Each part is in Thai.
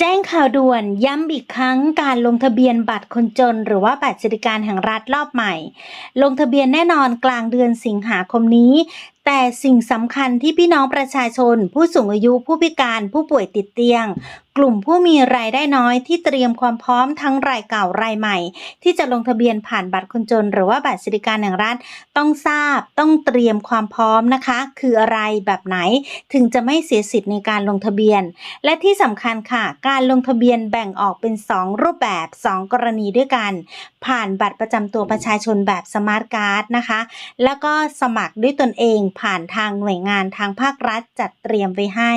แจ้งข่าวด่วนย้ำอีกครั้งการลงทะเบียนบัตรคนจน หรือว่าบัตรสวัสดิการแห่งรัฐรอบใหม่ ลงทะเบียนแน่นอนกลางเดือนสิงหาคมนี้ แต่สิ่งสำคัญที่พี่น้องประชาชน ผู้สูงอายุผู้พิการผู้ป่วยติดเตียง กลุ่มผู้มีรายได้น้อยที่เตรียมความพร้อมทั้งรายเก่ารายใหม่ ที่จะลงทะเบียนผ่านบัตรคนจน หรือว่าบัตรสวัสดิการแห่งรัฐต้องทราบต้องเตรียมความพร้อมนะคะ คืออะไรแบบไหนถึงจะไม่เสียสิทธิ์ในการลงทะเบียน และที่สำคัญค่ะ การลงทะเบียนแบ่งออกเป็น 2 รูปแบบ 2 กรณีด้วยกัน ผ่านบัตรประจำตัวประชาชนแบบสมาร์ทการ์ดนะคะ แล้วก็สมัครด้วยตนเองผ่านทางหน่วยงานทางภาครัฐจัดเตรียมไว้ให้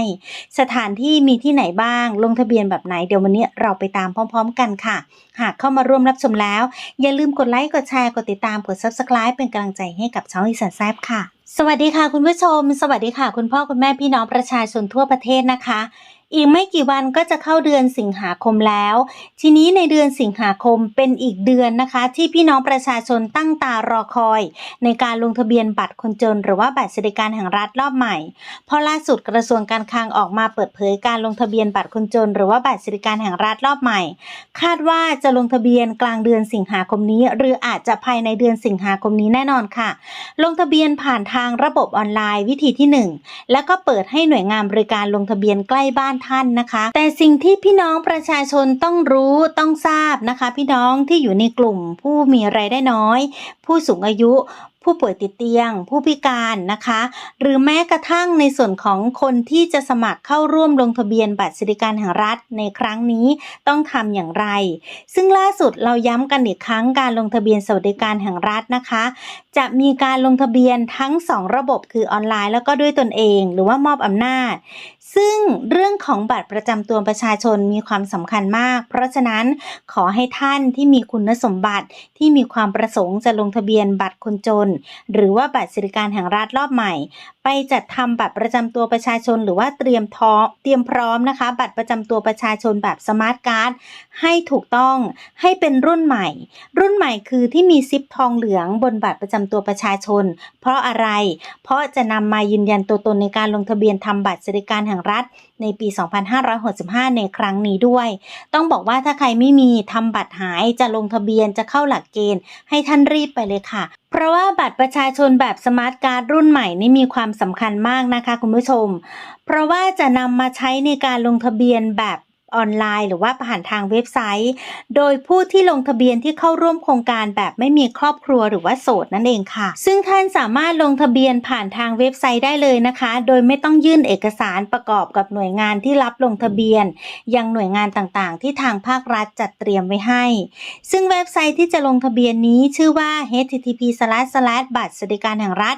สถานที่มีที่ไหนบ้างลงงทะเบียนแบบไหนเดี๋ยววันนี้เราไปตามพร้อม ๆ กันค่ะ หากเข้ามาร่วมรับชมแล้ว อย่าลืมกดไลค์กดแชร์กดติดตามกด Subscribe เป็นกำลังใจให้กับช่องอีสานแซบค่ะ สวัสดีค่ะคุณผู้ชม สวัสดีค่ะ คุณพ่อคุณแม่พี่น้องประชาชนทั่วประเทศนะคะ อีกไม่กี่วันก็จะเข้าเดือนสิงหาคมแล้ว ทีนี้ในเดือนสิงหาคมเป็นอีกเดือนนะคะ ที่พี่น้องประชาชนตั้งตารอคอย ในการลงทะเบียนบัตรคนจน หรือว่าบัตรสวัสดิการแห่งรัฐรอบใหม่ เพราะล่าสุดกระทรวงการคลังออกมาเปิดเผยการลงทะเบียนบัตรคนจน หรือว่าบัตรสวัสดิการแห่งรัฐรอบใหม่ คาดว่าจะลงทะเบียนกลางเดือนสิงหาคมนี้ หรืออาจจะภายในเดือนสิงหาคมนี้แน่นอนค่ะ ลงทะเบียนผ่านทางระบบออนไลน์วิธีที่ 1 แล้วก็เปิดให้หน่วยงานบริการลงทะเบียนใกล้บ้านท่านนะคะ แต่สิ่งที่พี่น้องประชาชนต้องรู้ต้องทราบนะคะ พี่น้องที่อยู่ในกลุ่มผู้มีรายได้น้อย ผู้สูงอายุผู้ป่วยติดเตียง ผู้พิการนะคะ หรือแม้กระทั่งในส่วนของคนที่จะสมัครเข้าร่วมลงทะเบียนบัตรสวัสดิการแห่งรัฐในครั้งนี้ต้องทำอย่างไร ซึ่งล่าสุดเราย้ำกันอีกครั้งการลงทะเบียนสวัสดิการแห่งรัฐนะคะ จะมีการลงทะเบียนทั้ง 2 ระบบคือออนไลน์ แล้วก็ด้วยตนเอง หรือว่ามอบอำนาจ ซึ่งเรื่องของบัตรประจำตัวประชาชนมีความสำคัญมาก เพราะฉะนั้นขอให้ท่านที่มีคุณสมบัติที่มีความประสงค์จะลงทะเบียนบัตรคนจนหรือว่าบัตรสวัสดิการแห่งรัฐรอบใหม่ จัดทำบัตรประจำตัวประชาชน หรือว่าเตรียมท้อเตรียมพร้อมนะคะ บัตรประจำตัวประชาชนแบบสมาร์ทการ์ดให้ถูกต้องให้เป็นรุ่นใหม่ รุ่นใหม่คือที่มีซิปทองเหลืองบนบัตรประจำตัวประชาชน เพราะอะไร เพราะจะนำมายืนยันตัวตนในการลงทะเบียนทำบัตรสวัสดิการแห่งรัฐในปี 2565 ในครั้งนี้ด้วย ต้องบอกว่าถ้าใครไม่มีทำบัตรหายจะลงทะเบียนจะเข้าหลักเกณฑ์ ให้ท่านรีบไปเลยค่ะ เพราะว่าบัตรประชาชนแบบสมาร์ทการ์ดรุ่นใหม่นี่มีความสำคัญมากนะคะคุณผู้ชม เพราะว่าจะนำมาใช้ในการลงทะเบียนแบบ ออนไลน์ หรือว่าผ่านทางเว็บไซต์ โดยผู้ที่ลงทะเบียนที่เข้าร่วมโครงการแบบไม่มีครอบครัวหรือว่าโสดนั่นเองค่ะ ซึ่งท่านสามารถลงทะเบียนผ่านทางเว็บไซต์ได้เลยนะคะ โดยไม่ต้องยื่นเอกสารประกอบกับหน่วยงานที่รับลงทะเบียน ยังหน่วยงานต่างๆ ที่ทางภาครัฐจัดเตรียมไว้ให้ ซึ่งเว็บไซต์ที่จะลงทะเบียนนี้ชื่อว่า http บัตรสวัสดิการแห่งรัฐ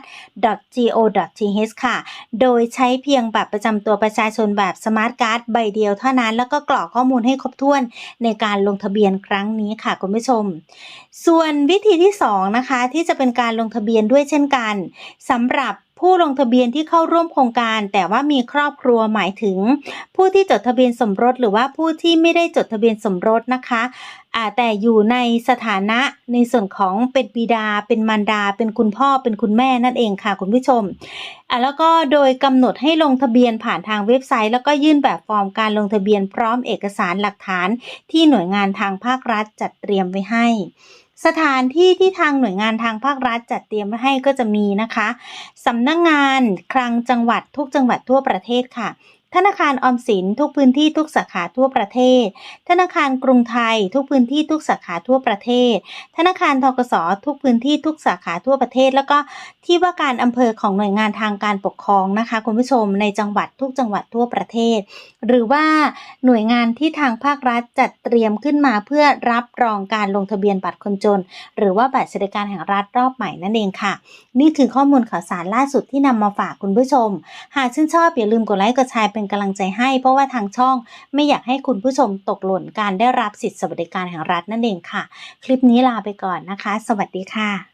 go.th ค่ะ โดยใช้เพียงบัตรประจำตัวประชาชนแบบสมาร์ทการ์ดใบเดียวเท่านั้นแล้วก็กรอกข้อมูลให้ครบถ้วนในการลงทะเบียนครั้งนี้ค่ะคุณผู้ชม ส่วนวิธีที่2นะคะที่จะเป็นการลงทะเบียนด้วยเช่นกันสำหรับ ผู้ลงทะเบียนที่เข้าร่วมโครงการ แต่ว่ามีครอบครัวหมายถึง ผู้ที่จดทะเบียนสมรส หรือว่าผู้ที่ไม่ได้จดทะเบียนสมรสนะคะแต่อยู่ในสถานะในส่วนของเป็นบิดา เป็นมารดา เป็นคุณพ่อเป็นคุณแม่นั่นเองค่ะคุณผู้ชมแล้วก็โดยกำหนดให้ลงทะเบียนผ่านทางเว็บไซต์ แล้วก็ยื่นแบบฟอร์มการลงทะเบียนพร้อมเอกสารหลักฐานที่หน่วยงานทางภาครัฐจัดเตรียมไว้ให้ สถานที่ที่ทางหน่วยงานทางภาครัฐจัดเตรียมไว้ให้ก็จะมีนะคะสำนักงงานคลังจังหวัดทุกจังหวัดทั่วประเทศค่ะ ธนาคารออมสินทุกพื้นที่ทุกสาขาทั่วประเทศ ธนาคารกรุงไทย ทุกพื้นที่ทุกสาขาทั่วประเทศ ธนาคารทกสทุกพื้นที่ทุกสาขาทั่วประเทศ แล้วก็ที่ว่าการอำเภอของหน่วยงานทางการปกครองนะคะคุณผู้ชมในจังหวัดทุกจังหวัดทั่วประเทศ หรือว่าหน่วยงานที่ทางภาครัฐจัดเตรียมขึ้นมาเพื่อรับรองการลงทะเบียนบัตรคนจน หรือว่าบัตรสวัสดิการแห่งรัฐรอบใหม่นั่นเองค่ะ นี่คือข้อมูลข่าวสารล่าสุดที่นำมาฝากคุณผู้ชม หากชื่นชอบอย่าลืมกดไลค์กดแชร์เป็นกำลังใจให้ เพราะว่าทางช่องไม่อยากให้คุณผู้ชมตกหล่นการได้รับสิทธิสวัสดิการแห่งรัฐนั่นเองค่ะ คลิปนี้ลาไปก่อนนะคะ สวัสดีค่ะ